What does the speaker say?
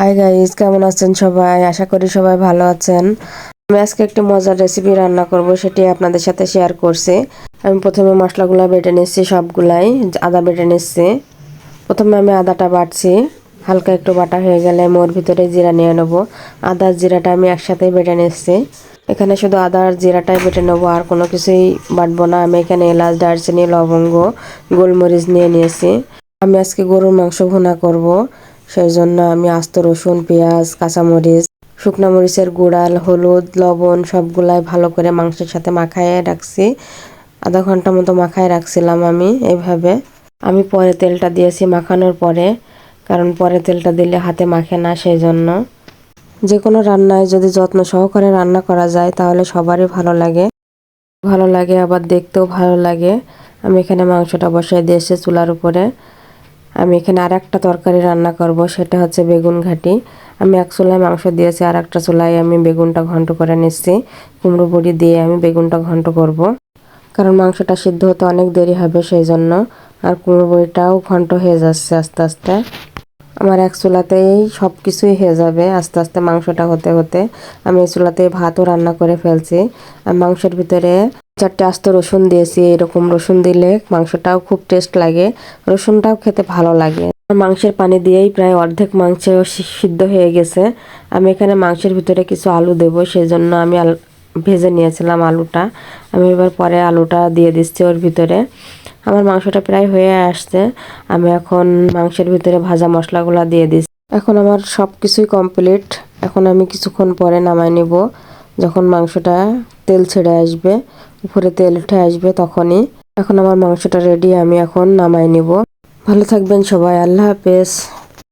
Hi guys কেমন আছেন সবাই? আশা করি সবাই ভালো আছেন। আমি আজকে একটি মজার রেসিপি রান্না করব, সেটি আপনাদের সাথে শেয়ার করছি। আমি প্রথমে মশলাগুলো বেটে নিচ্ছি সবগুলাই, আদা বেটে নিচ্ছি। প্রথমে আমি আদাটা বাটছি, হালকা একটু বাটা হয়ে গেলে মোর ভিতরে জিরা নিয়ে নেব। আদার জিরাটা আমি একসাথেই বেটে নিচ্ছি। এখানে শুধু আদা আর জিরাটাই বেটে নেব, আর কোনো কিছুই বাটবো না। আমি এখানে এলাচ, দারচিনি, লবঙ্গ, গোলমরিচ নিয়ে নিয়েছি। আমি আজকে গরুর মাংস ভুনা করব। সেই জন্য আমি আস্ত রসুন, পেঁয়াজ, কাঁচামরিচ, শুকনো মরিচের গুঁড়াল হলুদ, লবণ সবগুলাই ভালো করে মাংসের সাথে মাখায় রাখছি। আধা ঘণ্টা মতো মাখায় রাখছিলাম আমি এইভাবে আমি পরে তেলটা দিয়েছি মাখানোর পরে, কারণ পরে তেলটা দিলে হাতে মাখে না সেই জন্য যে কোনো রান্নায় যদি যত্ন সহকারে রান্না করা যায়, তাহলে সবারই ভালো লাগে। ভালো লাগে, আবার দেখতেও ভালো লাগে। আমি এখানে মাংসটা বসাই দিয়েছি চুলার উপরে। আমি এখানে আর একটা তরকারি রান্না করব, সেটা হচ্ছে বেগুন ঘাটি। আমি এক চুলায় মাংস দিয়েছি, আর একটা চুলায় আমি বেগুনটা ঘন্ট করে নিচ্ছি। কুমড়ো বড়ি দিয়ে আমি বেগুনটা ঘন্ট করব। কারণ মাংসটা সিদ্ধ হতে অনেক দেরি হবে সেই জন্য আর কুমড়ো বড়িটাও ঘন্ট হয়ে যাচ্ছে আস্তে আস্তে। আমার এক চুলাতেই সব কিছুই হয়ে যাবে আস্তে আস্তে মাংসটা হতে হতে। আমি এই চুলাতে ভাতও রান্না করে ফেলছি। আর মাংসের ভিতরে চারটে আস্ত রসুন দিয়েছি, এরকম রসুন দিলে মাংসটাও খুব টেস্ট লাগে, রসুনটাও খেতে ভালো লাগে। মাংসের পানি দিয়েই প্রায় অর্ধেক মাংস সিদ্ধ হয়ে গেছে। আমি এখানে মাংসের ভিতরে কিছু আলু দেবো সেই জন্য আমি ভেজে নিয়েছিলাম আলুটা। আমি এবার পরে আলুটা দিয়ে দিচ্ছি ওর ভিতরে। আমার মাংসটা প্রায় হয়ে আসছে। আমি এখন মাংসের ভিতরে ভাজা মশলাগুলো দিয়ে দিচ্ছি। এখন আমার সব কিছুই কমপ্লিট এখন আমি কিছুক্ষণ পরে নামাই নিব, যখন মাংসটা তেল ছেড়ে আসবে। উপরে তেল উঠে আসবে তখনই। এখন আমার মাংসটা রেডি আমি এখন নামাই নিব। ভালো থাকবেন সবাই, আল্লাহ হাফেজ।